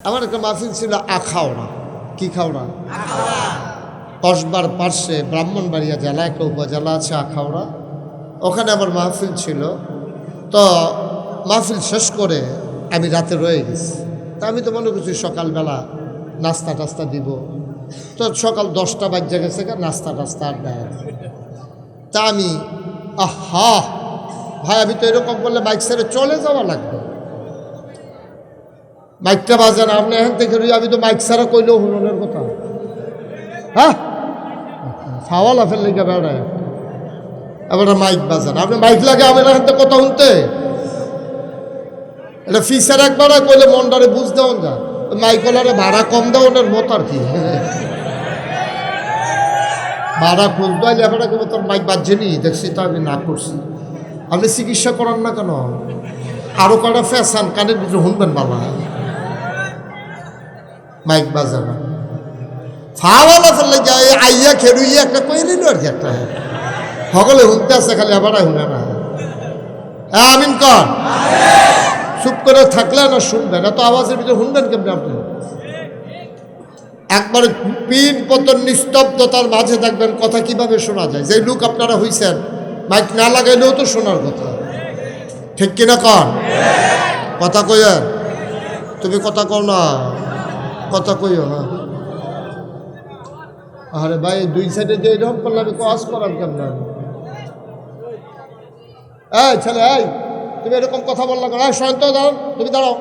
আমার একটা মাহফিল ছিল আখাওড়া কি খাওড়া কসবার পার্শ্বে ব্রাহ্মণবাড়িয়া জেলা, একটা উপজেলা আছে আখাওড়া ওখানে আমার মাহফিল ছিল। তো মাহফিল শেষ করে আমি রাতে রয়ে গেছি। তা আমি তো মনে করছি সকালবেলা নাস্তা টাস্তা দিব। তো সকাল দশটা বাজে গেছে নাস্তা টাস্তা আর দেয় তা আমি, আহা! ভাই, আমি তো এরকম করলে বাইক ছেড়ে চলে যাওয়া লাগবে। মাইকটা বাজান আপনি এখান থেকে আমি তো মাইক ছাড়া কইলেও হুননের কথা। হ্যাঁ? ফাওয়ালা ফেললে কে বেড়ায়। এবার মাইক বাজান আপনি মাইক লাগে আমার এখান থেকে কথা শুনতে? এটা ফিসার একবার কইলে মনটারে বুঝ দেওয়ান যা মাইক ওলারে ভাড়া কম দাও ওনার মত আর কি। ভাড়া দেওয়ালে এবার কেবল তোর মাইক বাজছে নি, দেখছি তো আমি না করছি। আপনি চিকিৎসা করান না কেন? আরও কটা ফ্যাশন, কানের ভিতরে শুনবেন বাবা। মাইক বাজানো ফাওয়ালা ফেললে যায় আইয়া খেরুইয়া একটা কই নিল আর কি একটা। সকলে শুনতে আছে, খালি আবার শুনে না। হ্যাঁ আমিন কর। চুপ করে থাকলে না শুনবেন, এত আওয়াজের ভিতরে শুনবেন কেমনি আপনি? একবারে পিন পতন নিস্তব্ধতার মাঝে দেখবেন কথা কীভাবে শোনা যায়। যে লুক আপনারা হইছেন, মাইক না লাগাইলেও তো শোনার কথা। ঠিক কিনা কন? কথা কইয়েন? তুমি কথা কও না। কথা কইও হ্যাঁ। আরে ভাই, দুই সাইডে যে এরকম করলে আমি কাজ করার কেমন এই ছেলে, এই, তুমি এরকম কথা বললা কেন? সয়ন্ত দাঁড়াও, তুমি দাঁড়াও।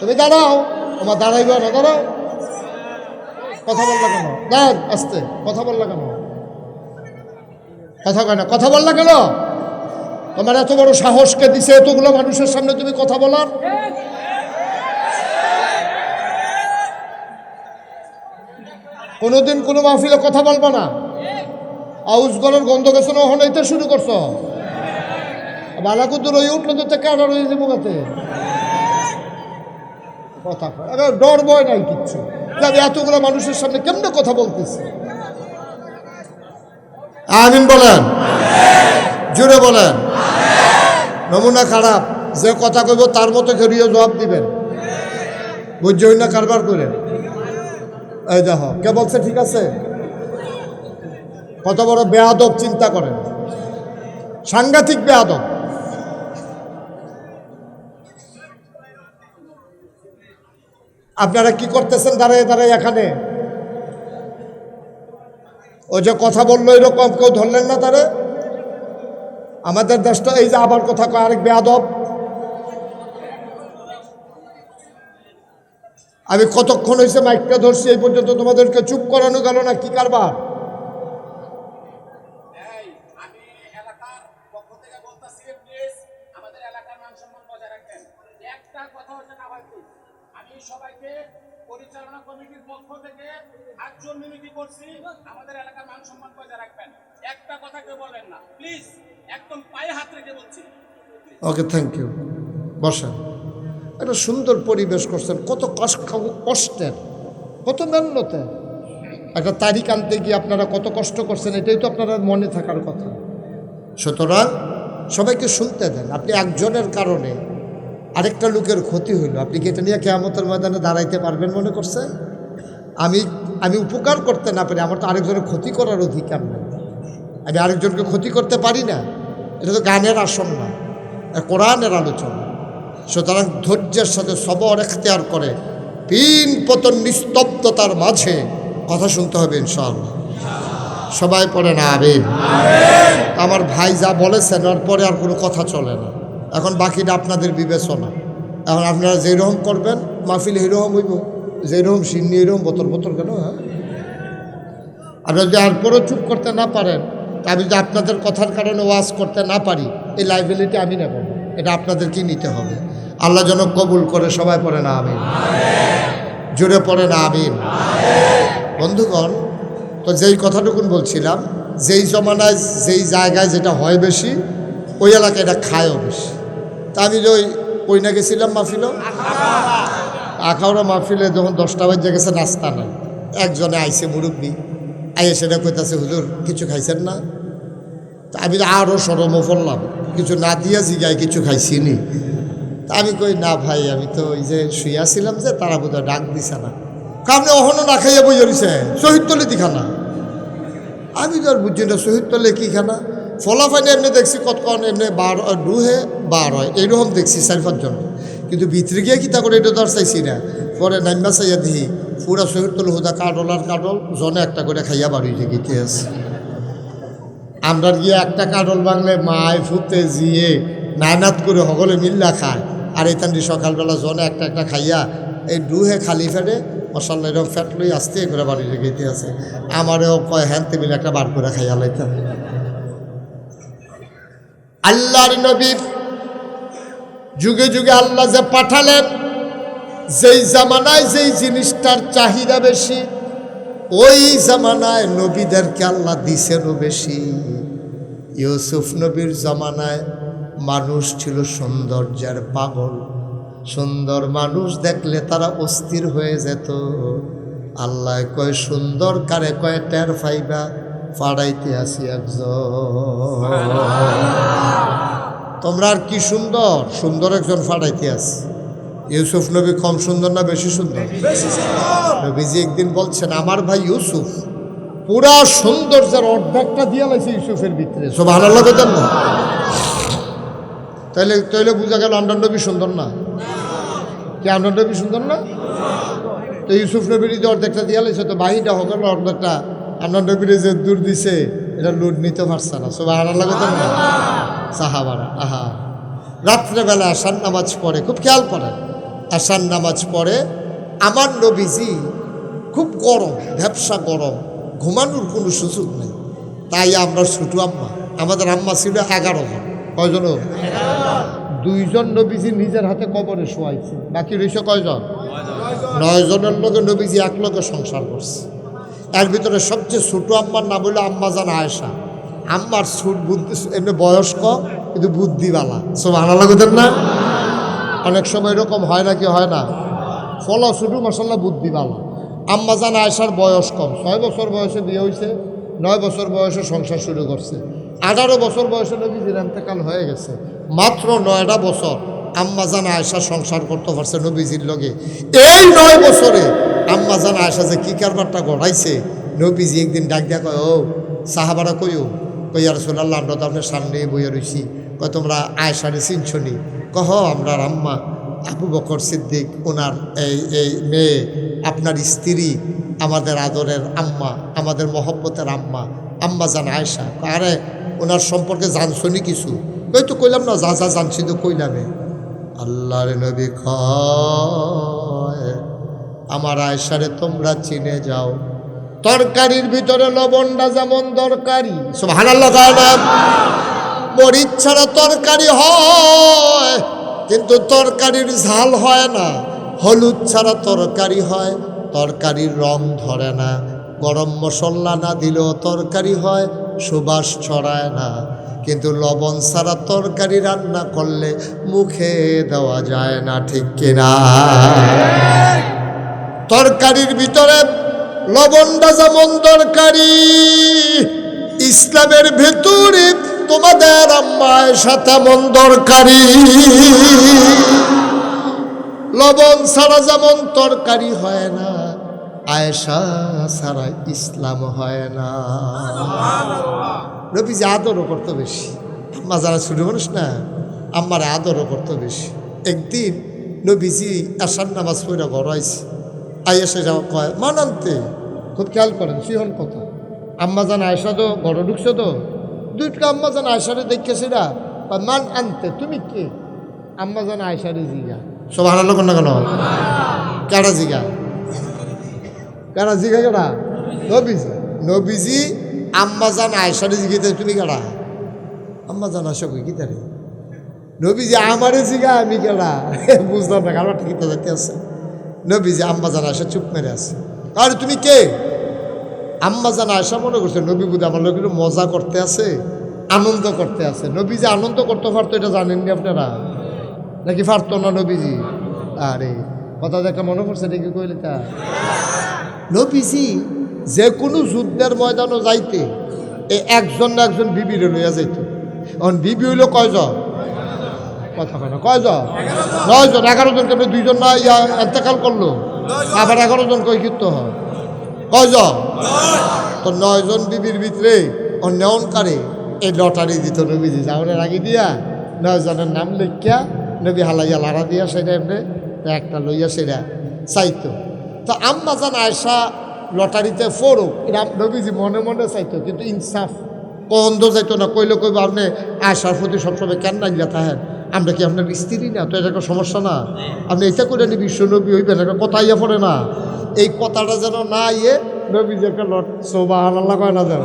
তুমি দাঁড়াও, তোমার দাঁড়াইবে না দাঁড়াও। কথা বললা কেন? দাঁড়ান, আস্তে, কথা বললা কেন? কথা কেন কথা বললা কেন? তোমার এত বড় সাহসকে দিছে এতগুলো মানুষের সামনে তুমি কথা বলার? কোনোদিন কোনো মাহফিলে কথা বলব না। আউস গলের গন্ধ গেছে না হনাইতে শুরু করছ। বালাকুদ্দুর রয়ে উঠল তো কাটা রয়ে যাব গাতে কথা ডর ভয় নাই কিচ্ছু। আমি এতগুলো মানুষের সামনে কেমনে কথা বলতেছি? আমিন বলেন। জুড়ে বলেন। নমুনা খারাপ। যে কথা কইব তার মতো খেরিয়ে জবাব দিবেন। বুঝছই না কারবার করে? এই দেখো, কে বলছে ঠিক আছে? কত বড় বেয়াদব চিন্তা করেন। সাংঘাতিক বেয়াদব। আপনারা কি করতেছেন? দাঁড়ায় দাঁড়ায় এখানে। ও যে কথা বলল, এরকম কেউ ধরলেন না তারা? আমাদের দেশটা এই যে আবার কথা কয়, আরেক বেয়াদব। আমি কতক্ষণ হয়েছে মাইকটা ধরছি এই পর্যন্ত তোমাদেরকে চুপ করানো গেল না কি কারবার এই, আমি এলাকার পক্ষ থেকে বলতেছি, please, আমাদের এলাকার সম্মান বজায় রাখবেন। একটা কথা হচ্ছে না ভাই, please। আমি সবাইকে পরিচালনা কমিটির পক্ষ থেকে আটজন মিনতি করছি আমাদের এলাকার মান সম্মান বজায় রাখবেন একটা কথা কেউ বলেন না প্লিজ একদম পায়ে হাত রেখে বলছি ওকে থ্যাংক ইউ বসেন একটা সুন্দর পরিবেশ করছেন, কত কষ্ট, কষ্টের, কত মেহনতে। একটা তারিখ আনতে গিয়ে আপনারা কত কষ্ট করছেন, এটাই তো আপনারা মনে থাকার কথা। সুতরাং সবাইকে শুনতে দেন, আপনি একজনের কারণে আরেকটা লোকের ক্ষতি হইল আপনি কি এটা নিয়ে কেয়ামতের ময়দানে দাঁড়াইতে পারবেন মনে করছে আমি আমি উপকার করতে না পারি, আমার তো আরেকজনের ক্ষতি করার অধিকার নেই। আমি আরেকজনকে ক্ষতি করতে পারি না, এটা তো গানের আসন না কোরআনের আলোচনা। সুতরাং ধৈর্যের সাথে সবর এখতিয়ার করে, পিন পতন নিস্তব্ধতার মাঝে কথা শুনতে হবে ইনশাআল্লাহ। সবাই পড়ে না আবেন আমার ভাই যা বলেছেন, ওর পরে আর কোনো কথা চলে না। এখন বাকিটা আপনাদের বিবেচনা। এখন আপনারা যেরকম করবেন, মাহফিল এরকম হইব। যেরকম সিন্নি এরকম বোতল বোতল কেন হ্যাঁ? আপনারা যদি এরপরও চুপ করতে না পারেন আমি যদি আপনাদের কথার কারণে ওয়াজ করতে না পারি, এই লাইবিলিটি আমি নেব এটা আপনাদেরকেই নিতে হবে? আল্লাহ যেন কবুল করে, সবাই পড়ে না, আমিন। জুড়ে পড়ে না, আমিন। বন্ধুগণ, তো যেই কথাটুকুন বলছিলাম, যেই জমানায়, যেই জায়গায় যেটা হয় বেশি, ওই এলাকায় এটা খায়ও বেশি। তা আমি যে ওই ওই না গেছিলাম মাহফিলও আখাউড়া মাহফিলে যখন দশটা বাজে গেছে, নাস্তা নাই। একজনে আইসে মুরব্বী, আইয়ে সেটা কইতাছে, হুজুর, কিছু খাইছেন না? তা আমি আরও সরমও পড়লাম। কিছু না দিয়া জিগায় কিছু খাইছি নি। তা আমি কই, না ভাই, আমি তো ওই যে শুইয়াছিলাম যে, তারা বোধহয় ডাক দিছে না। কামনে অহনো না খাইয়া বই রইছে শহীদ তলে দিখানা আমি তো আর বুঝছি না, শহীদ তলে কি খানা? ফলাফাইনে এমনি দেখছি, কতক্ষণ এমনি বার ডুহে বার হয়। এইরকম দেখছি চারি পাঁচজন কিন্তু ভিতরে গিয়ে কি তা করে, এটা তো আর চাইছি না। পরে নাইমা চাইয়া দিই পুরা শহীদ তলে হুদা কাডল আর কাডল, জনে একটা করে খাইয়া বাড়ি যে গীতে আছে? আমরা গিয়ে একটা কাডল বাংলে মায় ফুতে জিয়ে নায়নাত করে সকলে মিল্লা খায়। আর এই সকালবেলা জনে একটা একটা খাইয়া এই ডুহে খালি ফেটে মশাল্লা এরকম ফ্যাট লই আসতে করে বাড়ি লেগেতে আছে। আমারও কয় হ্যান টেবিল একটা বার করে খাইয়া লাইতাম আল্লাহর নবী যুগে যুগে আল্লাহ যে পাঠালেন, যেই জামানায় যেই জিনিসটার চাহিদা বেশি, ওই জামানায় নবীদেরকে আল্লাহ দিছেনও বেশি। ইউসুফ নবীর জামানায় মানুষ ছিল সৌন্দর্যের পাগল। সুন্দর মানুষ দেখলে তারা অস্থির হয়ে যেত। আল্লাহ কয় সুন্দর কারে কয় টের ফাইবা ফাড়াইতে আসি একজন। তোমরা আর কি সুন্দর? সুন্দর একজন ফাড়াইতে আসি। ইউসুফ নবী কম সুন্দর না বেশি সুন্দর? নবীজি একদিন বলছেন আমার ভাই ইউসুফ পুরা সৌন্দর্যের অর্ধেকটা দিয়ে লাগছে ইউসুফের ভিতরে। সব ভালো লাগে না? তাইলে তাইলে বোঝা গেল আমরা নবী সুন্দর না। কি আমরা নবী সুন্দর না? তো ইউসুফ নবীর যে অর্ধেকটা দিয়ে লাগছে তো বাহিটা হোক অর্ধেকটা। আমরা নবীর যে দূর দিছে, এটা লুট নিতে পারছে না। সব ভালো লাগে না সাহাবারা, আহা। রাত্রেবেলা আসার নামাজ পড়ে, খুব খেয়াল করেন, আসার নামাজ পড়ে, আমার নবীজি খুব গরম ব্যবসা গরম, ঘুমানোর কোনো সুযোগ নেই। তাই আমরা ছোটো আম্মা, আমাদের আম্মা ছিল এগারো জন। কয়জন? দুইজন নবীজি নিজের হাতে কবরে শোয়াইছে। বাকি রয়েছে কয়জন? নয় জনের লোকে নবীজি এক লোকে সংসার করছে। এর ভিতরে সবচেয়ে ছোট আম্মার নাম হলো আম্মা জান আয়েশা। আম্মার ছুট বুদ্ধি এমনি বয়স্ক, কিন্তু বুদ্ধিওয়ালা সব আনা লাগতেন না? অনেক সময় এরকম হয় নাকি হয় না? ফল শুধু মশাল্লা বুদ্ধিওয়ালা আম্মা জান আয়েশার বয়স কম। ছয় বছর বয়সে বিয়ে হয়েছে নয় বছর বয়সে সংসার শুরু করছে। আঠারো বছর বয়সে নবীজির এন্তেকাল হয়ে গেছে। মাত্র নয়টা বছর আম্মা আয়সা সংসার করতে পারছে নবীজির লগে। এই নয় বছরে আম্মা জান আয়েশা যে কি কারবারটা গড়াইছে নবীজি একদিন ডাক দিয়া কয়, ও সাহাবারা কইও কই আর সোনাল্লাহ আমরা তো আপনার সামনে বইয়া রইছি। কয়, তোমরা আয়েশারে চিনছনি কহ, আমরা আম্মা আবু বকর সিদ্দিক, ওনার এই এই মেয়ে, আপনার স্ত্রী আমাদের আদরের আম্মা, আমাদের মহব্বতের আম্মা আম্মা জান আয়সা আরে, ওনার সম্পর্কে জানছনি কিছু? ওই তো কইলাম না, যা যা জানছি তো কইলামে আল্লাহর নবী আমার আয়সারে তোমরা চিনে যাও। তরকারির ভিতরে লবণটা যেমন দরকারি। সুবহানাল্লাহ মরিচ ছাড়া তরকারি হয়, কিন্তু তরকারির ঝাল হয় না। হলুদ ছাড়া তরকারি হয়। তরকারির রং ধরে না। গরম মশলা না দিলেও তরকারি হয়, সুবাস ছড়ায় না। কিন্তু লবণ ছাড়া তরকারি রান্না করলে মুখে দেওয়া যায় না, ঠিক কিনা তরকারির ভিতরে লবণটা যেমন দরকারি, ইসলামের ভেতরে তোমাদের আম্মায় সাথে মন দরকারি। লবণ ছাড়া যেমন তরকারি হয় না আয়েশা ছাড়া ইসলাম হয় না। নবীজি আদরও করতো বেশি। আম্মা যারা ছোটো মানুষ না আম্মার আদরও করতো বেশি। একদিন নবীজি আসার নামাজ পড়া গড়াইছে আইসে যাওয়া কয় মান আনতে? খুব খেয়াল করেন সিহন কথা। আম্মা জান আয়সা তো ঘর ঢুকছো তো? দুইটা আম্মা জান আয়সারে দেখেছি না। মান আনতে? তুমি কে? আম্মা জান আয়সারে জিগা। সব হারালো কোন না কেন? কেডা জিগা? কেডা জিগা কেডা? নবীজি। নবীজি আম্মা জান আয়সারে জিগিতে তুমি কেডা? আম্মা জান আয়সা কি নবীজি আমারে জিগা আমি কেডা? বুঝলাম না কারণ ঠিক যাইতে আছে? নবীজি আম্মা জান আয়সা চুপ মেরে আছে। আরে তুমি কে? আম্মা জান আয়সা মনে করছে, নবী বুধ আমার লোক মজা করতে আছে, আনন্দ করতে আছে। নবীজি আনন্দ করতে পারতো এটা জানেননি আপনারা? নাকি পারতো না নবীজি? আরে, কথা দেখা মনে পড়ছে নাকি কইলে তা? নবীজি যে কোনো যুদ্ধের ময়দানও যাইতে এ একজন না একজন বিবিরে লইয়া যাইত। এখন বিবি হইল কয়জন? কথা কয় না, কয়জন? নয়জন এগারো জন দুইজন না ইয়া এতেকাল করল? আবার এগারো জন কই কীর্ত হয়? কয়জন? তো নয়জন বিবির ভিতরে অন্যয়নকারে এই লটারি দিত নবীজি যাওয়ার আগে দিয়া নয়জনের নাম লিখিয়া নবী হালাইয়া লাড়া দিয়া সেটা এমনি একটা লইয়া সেটা চাইতো। তো আম্মা জান আয়সা লটারিতে ফোরো এটা নবীজি মনে মনে চাইতো কিন্তু ইনসাফ। কন্দ যাইতো না কইলে কইব আপনি আয়সার প্রতি সবসময় কেন নাইলা থাকেন? আমরা কি আপনার স্ত্রী না? তো এটা একটা সমস্যা না? আপনি এটা করে নি বিশ্ব নবী হইবেন একটা কথা ইয়ে পড়ে না। এই কথাটা যেন না ইয়ে নবীজি একটা লট সোবা আল্লাহ কয় না যেন?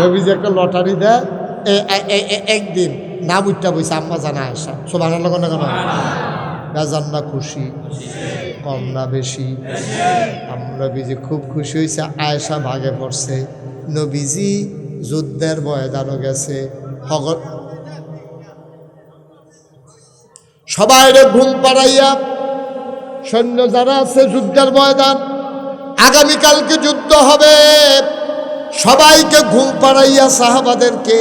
নবীজি একটা লটারি দেয় এ- এ- এ- এ- একদিন না বুঝটা বইছে আম্মা জানা আসা সোবা আল্লাহ কেন কেন বেজান না খুশি। কম না বেশি। আমরা বিজি খুব খুশি হয়েছে আয়েশা ভাগে পড়ছে। নবীজি যুদ্ধের ময়দানও গেছে। হগ সবাই ঘুম পাড়াইয়া, সৈন্য যারা আছে যুদ্ধের ময়দান, আগামীকালকে যুদ্ধ হবে। সবাইকে ঘুম পাড়াইয়া সাহাবাদেরকে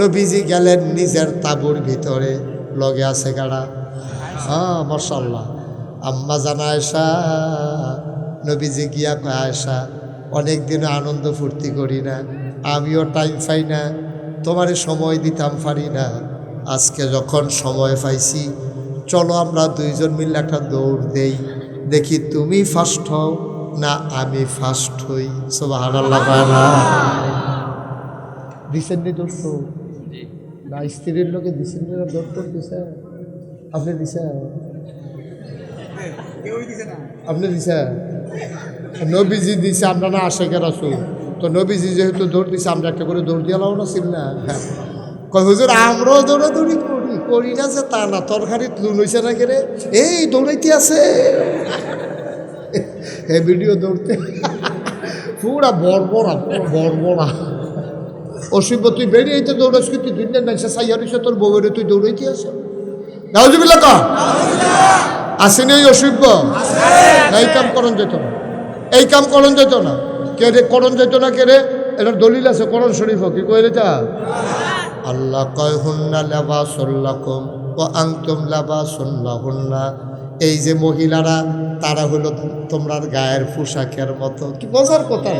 নবীজি গেলেন নিজের তাঁবুর ভিতরে। লগে আছে গাড়া হ্যাঁ মশাল্লাহ আম্মা জানা আয়সা নবীজি গিয়া কয় আয়সা অনেক দিন আনন্দ ফুর্তি করি না আমিও টাইম পাই না তোমারে সময় দিতাম পারি না। আজকে যখন সময় পাইছি চলো আমরা দুইজন মিলে একটা দৌড় দেই দেখি তুমি ফার্স্ট হও না আমি ফার্স্ট হই। সোবাহ দিছেন নি দৌড় না স্ত্রীর লোকে নি দৌড় তোর দিছে। আপনি দিছে আপনি দিছে? নবীজি দিছে, আমরা না আশেকের আসু তো নবীজি যেহেতু দৌড় দিছে, আমরা একটা করে দৌড় দিয়ে না ছিল না? কয়, হুজুর, আমরাও দৌড়াদৌড়ি করি করি না যে তা না তরকারি লুন হইছে না কেরে এই, দৌড়াইতে আছে। এ ভিডিও দৌড়তে। পুরা বড়বড়া পুরো বড়বড়া অসিব তুই বেরিয়ে তো দৌড়াস তুই দুই দিন সাইয়া তোর বউয়ের তুই দৌড়াইতে আসো নাউজুবিল্লা কা? আসেনি ওই অসভ্য? এই কাম করণ যেত না। এই কাম করণ যেত না। কে রে, করণ যেত না কে রে? এটার দলিল আছে, করণ শরীফ, কি কই রে তা? আল্লাহ কয়, হুন্না লেবা সল্লাকুম ও আংতুম লেবা সল্লাহুন্না এই যে মহিলারা, তারা হলো তোমরার গায়ের পোশাকের মতো। কি মজার কথা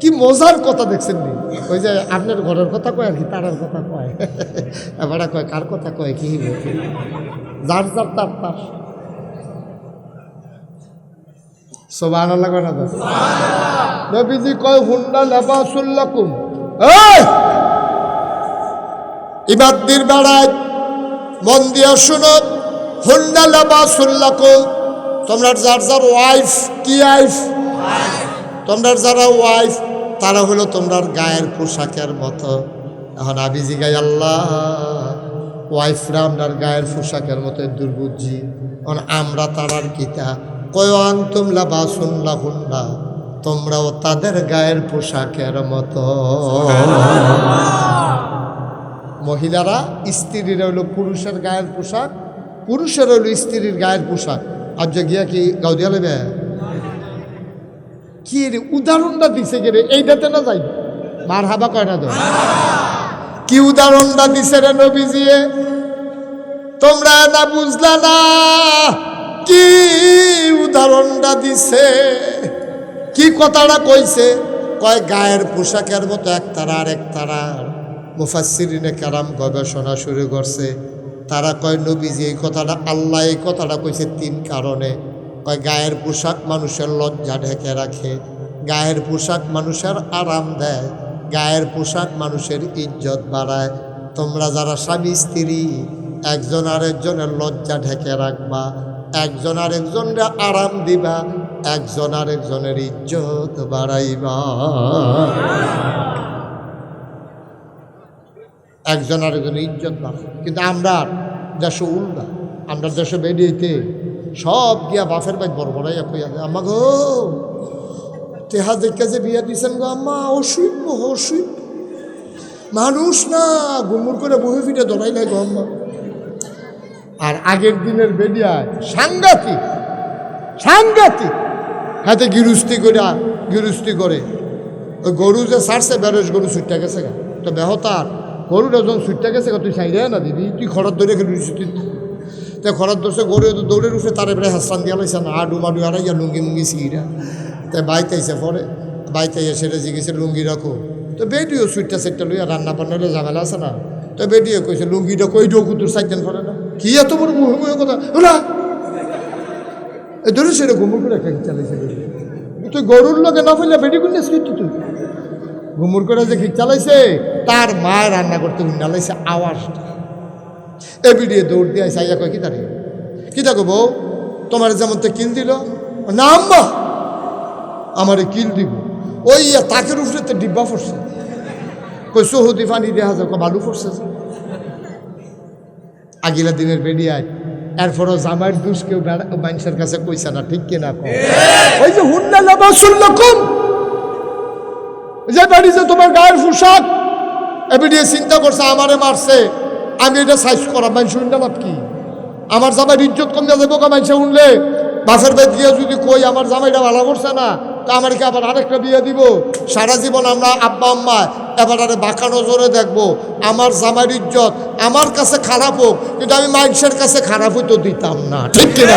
কি মজার কথা দেখছেন নি? ওই যে আপনার ঘরের কথা কয় আর কি, তারার কথা কয়। এবারে কয়, কার কথা কয়, কি যার যার তার তার। সোবান নবীজি কয় হুন্ডা লেবাসুল্লাকুম এই! ইবাদ্দির বেড়ায়, মন দিয়ে শুনো হুন্ডা লেবাসুল্লাকুম তোমরা যার যার ওয়াইফ কি ওয়াইফ তোমরা যারা ওয়াইফ তারা হলো তোমরার গায়ের পোশাকের মতো। এখন আবিজি গাই আল্লাহ ওয়াইফরা আমরার গায়ের পোশাকের মতো দুর্বুদ্ধি। এখন আমরা তারার কিতা কয়াং তোমলা বা শুনলা হুন্ডা তোমরাও তাদের গায়ের পোশাকের মতো। মহিলারা স্ত্রীর হইল পুরুষের গায়ের পোশাক পুরুষের হইল স্ত্রীর গায়ের পোশাক। আর যে গিয়া কি গাউদিয়া লেবে? কি রে উদাহরণটা দিছে কে রে? এইটাতে না যাই। মার হাবা কয় না তো কি উদাহরণটা দিছে রে নবীজিয়ে তোমরা না বুঝলা না। কি উদাহরণটা দিছে? কি কথাটা কইছে? কয়, গায়ের পোশাকের মতো এক তারা আর এক তারার মুফাসিরিনে কারাম গবেষণা শুরু করছে। তারা কয়, নবীজি এই কথাটা, আল্লাহ এই কথাটা কইছে তিন কারণে। কয়, গায়ের পোশাক মানুষের লজ্জা ঢেকে রাখে, গায়ের পোশাক মানুষের আরাম দেয়, গায়ের পোশাক মানুষের ইজ্জত বাড়ায়। তোমরা যারা স্বামী, স্ত্রী, একজন আরেকজনের লজ্জা ঢেকে রাখবা একজন আরেকজনের আরাম দিবা, একজন আরেকজনের ইজ্জত বাড়াইবা। একজন আরেকজনের ইজ্জত বাড়ে কিন্তু আমরা দেশে উল্টা, আমরা দেশে বেরিয়েতে সব গিয়া বাফের বাইক বড় বড়াইয়া কইয়া আমা গো তেহা দেখে যে বিয়া দিছেন গো আম্মা অসুইব অসুইব মানুষ না গুমুর করে বহে ফিটে দৌড়াই নাই গো আম্মা। আর আগের দিনের বেডিয়ায় সাংঘাতিক সাংঘাতিক। হাতে গিরুস্তি করে গিরুস্তি করে। ওই গরু যে সারছে, বেরোস গরু ছুটটা গেছে গা। তো বেহতার গরু যখন সুইটটা গেছে গা, তুই সাইডে না দিদি, তুই খরচ ধরে খেলি তুই। তো খরচ ধরছে, গরু দৌড়ে উঠে তার এবারে হাসলান দিয়া লাইছে না, আডু মাডু আর ইয়া লুঙ্গি মুঙ্গি সিগিরা তাই বাইতে আইসে পরে, বাইতে আইয়া সেটা জিজ্ঞেসে লুঙ্গি রাখো। তো বেডিও সুইটটা সেটটা লইয়া রান্না বান্না ঝামেলা আছে না। তো বেডিও কইছে, লুঙ্গিটা কই ডো কুতুর সাইডেন পরে না। কি এত বড় মুহে মুহে কথা এ ধরে সেটা ঘুমুর করে একটা চালাইছে তুই গরুর লগে না ফেলে বেডি কোন তুই? ঘুমুর করে যে খিক চালাইছে, তার মা রান্না করতে উন্নালাইছে আওয়াজটা। এ বিডিয়ে দৌড় দিয়ে আইসা কয়, কি তারে? কি দেখো বউ? তোমার যেমন তো কিল দিল? না, আম্মা। আমারে কিল দিব। ওই তাকের উপরে তো ডিব্বা পড়ছে কই সহুদি পানি দেওয়া যাক বালু যে। আগিলা দিনের বেরিয়ায় এরপরও জামাইয়ের দুষ কেউ মানুষের কাছে কইছে না, ঠিক কিনা ওই যে হুন্না যে বাড়ি যে তোমার গায়ের পোশাক এবার দিয়ে চিন্তা করছে, আমারে মারছে। আমি এটা সাইজ করা, মানুষ শুনতে লাভ কি? আমার জামাইয়ের ইজ্জত কমে যাব কা, মানুষে উনলে বাসের বেদ গিয়ে যদি কই, আমার জামাইটা ভালো করছে না, তা আমার কি আবার আরেকটা বিয়ে দিব। সারা জীবন আমরা আব্বা আম্মা এবার আরে বাঁকা নজরে দেখব। আমার জামার ইজ্জত, আমার কাছে খারাপ হোক, কিন্তু আমি মানুষের কাছে খারাপ হইতে দিতাম না। ঠিক কিনা?